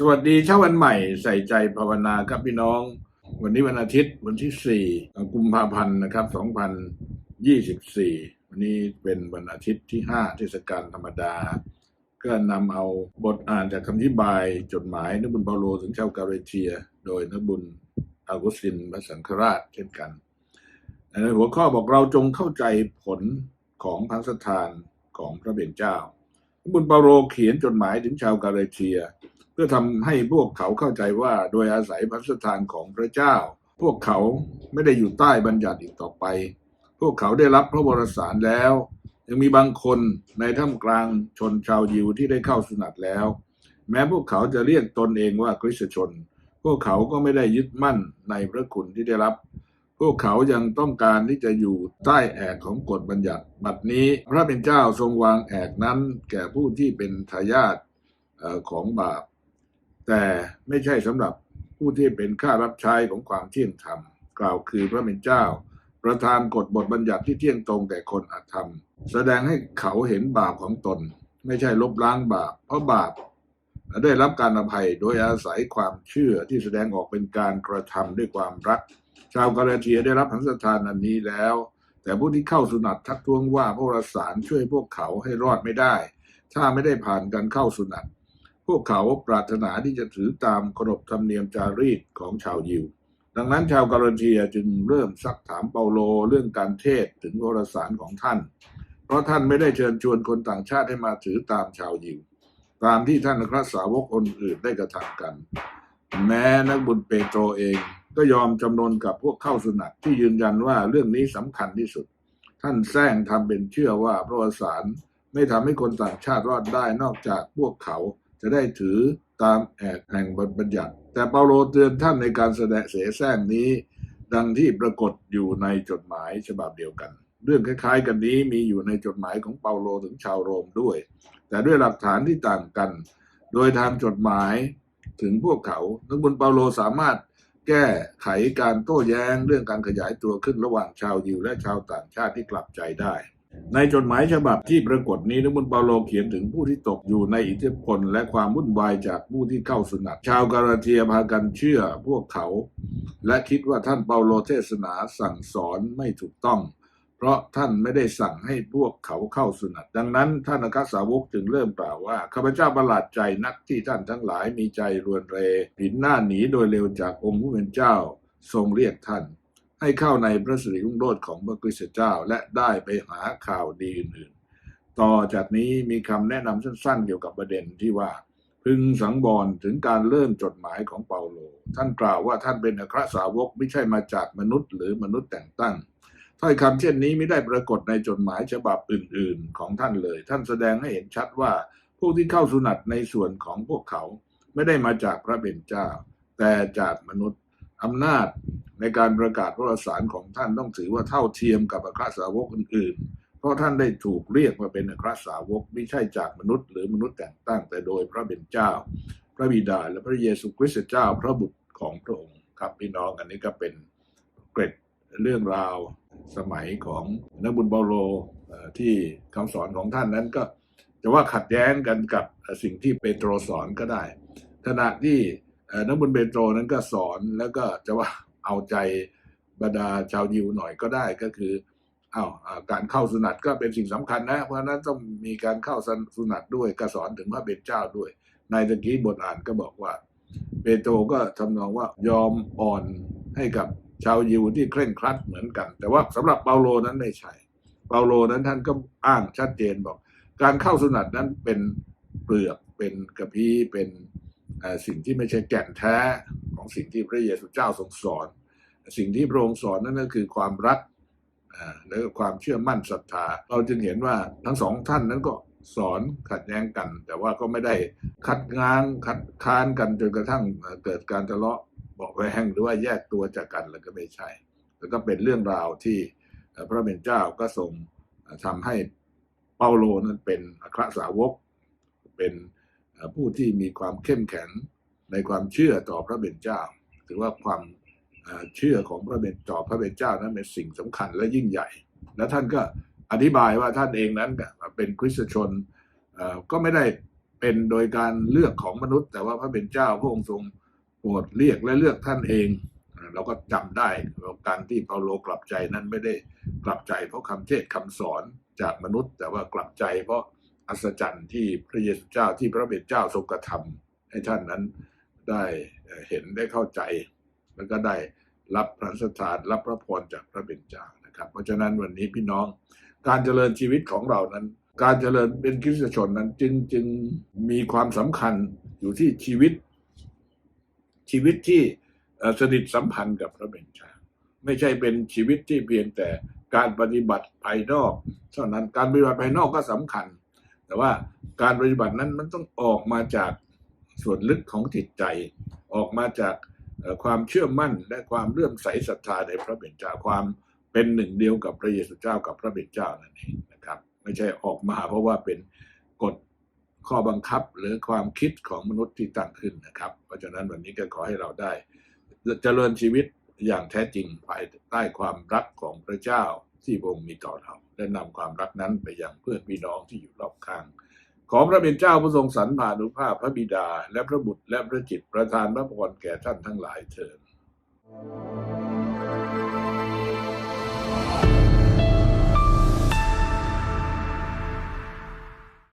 สวัสดีเช้าวันใหม่ใส่ใจภาวนาครับพี่น้อง วันนี้วันอาทิตย์วันที่ 4 กุมภาพันธ์นะครับ 2024 วันนี้เป็นวันอาทิตย์ที่ 5 เทศกาลธรรมดา ก็นำเอาบทอ่านจากคำอธิบายจดหมายนักบุญเปาโลถึงชาวกาเรเทีย โดยนักบุญอากุสินพระสังฆราชเช่นกัน ในหัวข้อบอกเราจงเข้าใจผลของพระสถานของพระเบญเจ้าบุญเปาโลเขียนจดหมายถึงชาวกาเรเทีย พื่อทำให้พวกเขาเข้าใจว่าโดยอาศัยพระสถานของพระเจ้า พวกเขาไม่ได้อยู่ใต้บัญญัติอีกต่อไป พวกเขาได้รับพระวรสารแล้ว ยังมีบางคนในท่ามกลางชนชาวยิวที่ได้เข้าสุนัดแล้ว แม้พวกเขาจะเรียกตนเองว่าคริสตชน พวกเขาก็ไม่ได้ยึดมั่นในพระคุณที่ได้รับ พวกเขายังต้องการที่จะอยู่ใต้แอกของกฎบัญญัติ บัดนี้พระเป็นเจ้าทรงวางแอกนั้นแก่ผู้ที่เป็นทายาทของบาป แต่ไม่ใช่สำหรับผู้ที่เป็นข้ารับใช้ของความเที่ยงธรรม กล่าวคือพระเป็นเจ้า ประทานกฎบทบัญญัติที่เที่ยงตรงแก่คนอาธรรม แสดงให้เขาเห็นบาปของตน ไม่ใช่ลบล้างบาป เพราะบาปได้รับการอภัยโดยอาศัยความเชื่อที่แสดงออกเป็นการกระทำด้วยความรัก ชาวกาลาเทียได้รับพันสถานอันนี้แล้ว แต่ผู้ที่เข้าสุนัตทักท้วงว่าพระรสารช่วยพวกเขาให้รอดไม่ได้ ถ้าไม่ได้ผ่านการเข้าสุนัต พวกเขาปรารถนาที่จะถือตามขนบธรรมเนียมจารีตของชาวยิว ดังนั้นชาวกาลเทียจึงเริ่มซักถามเปาโลเรื่องการเทศถึงวรสารของท่าน เพราะท่านไม่ได้เชิญชวนคนต่างชาติให้มาถือตามชาวยิว ตามที่ท่านพระสาวกคนอื่นได้กระทำกัน แม้นักบุญเปโตรเองก็ยอมจำนนกับพวกเข้าสุนัตที่ยืนยันว่าเรื่องนี้สำคัญที่สุด ท่านแซงทำเป็นเชื่อว่าพระสารไม่ทำให้คนต่างชาติรอดได้นอกจากพวกเขา จะได้ถือตามแอกแห่งบัญญัติ แต่เปาโลเตือนท่านในการแสดงเสแสร้งนี้ ดังที่ปรากฏอยู่ในจดหมายฉบับเดียวกัน เรื่องคล้ายๆ กันนี้มีอยู่ในจดหมายของเปาโลถึงชาวโรมด้วย แต่ด้วยหลักฐานที่ต่างกัน โดยทางจดหมายถึงพวกเขานักบุญเปาโลสามารถแก้ไขการโต้แย้งเรื่องการขยายตัวขึ้นระหว่างชาวยิวและชาวต่างชาติที่กลับใจได้ ในจดหมายฉบับที่ปรากฏนี้นักบุญเปาโลเขียนถึงผู้ที่ตกอยู่ในอิทธิพลและความวุ่นวายจากผู้ที่เข้าสุนัตชาวกาลาเทียพากันเชื่อพวกเขา และคิดว่าท่านเปาโลเทศนาสั่งสอนไม่ถูกต้อง เพราะท่านไม่ได้สั่งให้พวกเขาเข้าสุนัตดังนั้นท่านอครสาวกจึงเริ่มกล่าวว่าข้าพเจ้าประหลาดใจนักที่ท่านทั้งหลายมีใจรวนเรผินหน้าหนีโดยเร็วจากองค์ผู้เป็นเจ้าทรงเรียกท่าน ให้เข้าในพระสิริรุ่งโรจน์ของพระคริสตเจ้า และได้ไปหาข่าวดีอื่นๆ ต่อจากนี้มีคำแนะนำสั้นๆ เกี่ยวกับประเด็นที่ว่า พึงสังวรถึงการเริ่มจดหมายของเปาโล ท่านกล่าวว่าท่านเป็นอัครสาวกไม่ใช่มาจากมนุษย์หรือมนุษย์แต่งตั้งถ้อยคำเช่นนี้ไม่ได้ปรากฏในจดหมายฉบับอื่นๆ ของท่านเลย ท่านแสดงให้เห็นชัดว่าผู้ที่เข้าสุนัตในส่วนของพวกเขา ไม่ได้มาจากพระเป็นเจ้า แต่จากมนุษย์อำนาจ ในการประกาศพระสารของท่านต้องถือว่าเท่าเทียมกับอัครสาวกอื่นๆ เพราะท่านได้ถูกเรียกมาเป็นอัครสาวกไม่ใช่จากมนุษย์หรือมนุษย์แต่งตั้งแต่โดยพระเป็นเจ้า พระบิดาและพระเยซูคริสต์เจ้าพระบุตรของพระองค์ครับพี่น้องอันนี้ก็เป็นเกร็ดเรื่องราวสมัยของนักบุญเปาโลที่คำสอนของท่านนั้นก็จะว่าขัดแย้งกันกับสิ่งที่เปโตรสอนก็ได้ ขณะที่นักบุญเปโตรนั้นก็สอนแล้วก็จะว่า เอาใจบรรดาชาวยิวหน่อยก็ได้ก็คืออ้าวอ่าการเข้าสุนัตก็เป็นสิ่งสำคัญนะ เพราะนั้นต้องมีการเข้าสุนัตด้วยก็สอนถึงพระเป็นเจ้าด้วย ในตะกี้บทอ่านก็บอกว่า เปโตรก็ทำนองว่ายอมอ่อนให้กับชาวยิวที่เคร่งครัดเหมือนกัน แต่ว่าสำหรับเปาโลนั้นไม่ใช่เปาโลนั้นท่านก็อ้างชัดเจนบอก การเข้าสุนัตนั้นเป็นเปลือกเป็นกระพี้เป็น สิ่งที่ไม่ใช่แก่นแท้ของสิ่งที่พระเยซูเจ้าทรงสอน สิ่งที่พระองค์สอนนั่นก็คือความรักแล้วก็ความเชื่อมั่นศรัทธา เราจึงเห็นว่าทั้งสองท่านนั้นก็สอนขัดแย้งกัน แต่ว่าก็ไม่ได้คัดง้างคัดค้านกันจนกระทั่งเกิดการทะเลาะเบอกแวงหรือว่าแยกตัวจากกันแล้วก็ไม่ใช่ แล้วก็เป็นเรื่องราวที่พระเป็นเจ้าก็ทรงเอ่อทำให้เปาโลนั้นเป็นอัครสาวก เป็น ผู้ที่มีความเข้มแข็งในความเชื่อต่อพระเป็นเจ้า ถือว่าความเชื่อของพระเป็นต่อพระเป็นเจ้านั้นเป็นสิ่งสำคัญและยิ่งใหญ่ และท่านก็อธิบายว่าท่านเองนั้นเป็นคริสตชนก็ไม่ได้เป็นโดยการเลือกของมนุษย์ แต่ว่าพระเป็นเจ้าพระองค์ทรงโปรดเรียกและเลือกท่านเองเราก็จำได้การที่เปาโลกลับใจนั้นไม่ได้กลับใจเพราะคำเทศน์คำสอนจากมนุษย์ แต่ว่ากลับใจเพราะ อัศจรรย์ที่พระเยซูเจ้าที่พระเป็นเจ้าทรงกระทำให้ท่านนั้นได้เห็นได้เข้าใจ แล้วก็ได้รับพระสถานรับพระพรจากพระเป็นเจ้านะครับ เพราะฉะนั้นวันนี้พี่น้องการเจริญชีวิตของเรานั้น การเจริญเป็นคริสตชนนั้นจึงจึงมีความสำคัญอยู่ที่ชีวิต ชีวิตที่สนิทสัมพันธ์กับพระเป็นเจ้าไม่ใช่เป็นชีวิตที่เพียงแต่การปฏิบัติภายนอกเท่านั้นการปฏิบัติภายนอกก็สำคัญ แต่ว่าการปฏิบัตินั้นมันต้องออกมาจากส่วนลึกของจิตใจ ออกมาจากความเชื่อมั่นและความเลื่อมใสศรัทธาในพระเป็นเจ้าความเป็นหนึ่งเดียวกับพระเยซูเจ้ากับพระเป็นเจ้านั่นเองนะครับ ไม่ใช่ออกมาเพราะว่าเป็นกฎข้อบังคับหรือความคิดของมนุษย์ที่ตั้งขึ้นนะครับ เพราะฉะนั้นวันนี้ก็ขอให้เราได้เจริญชีวิตอย่างแท้จริงภายใต้ความรักของพระเจ้า ที่พระองค์มีต่อเราและนำความรักนั้นไปยังเพื่อนพี่น้องที่อยู่รอบข้าง ขอพระเป็นเจ้าผู้ทรงสรรพานุภาพพระบิดา และพระบุตรและพระจิตประทานพระพรแก่ท่านทั้งหลายเถิด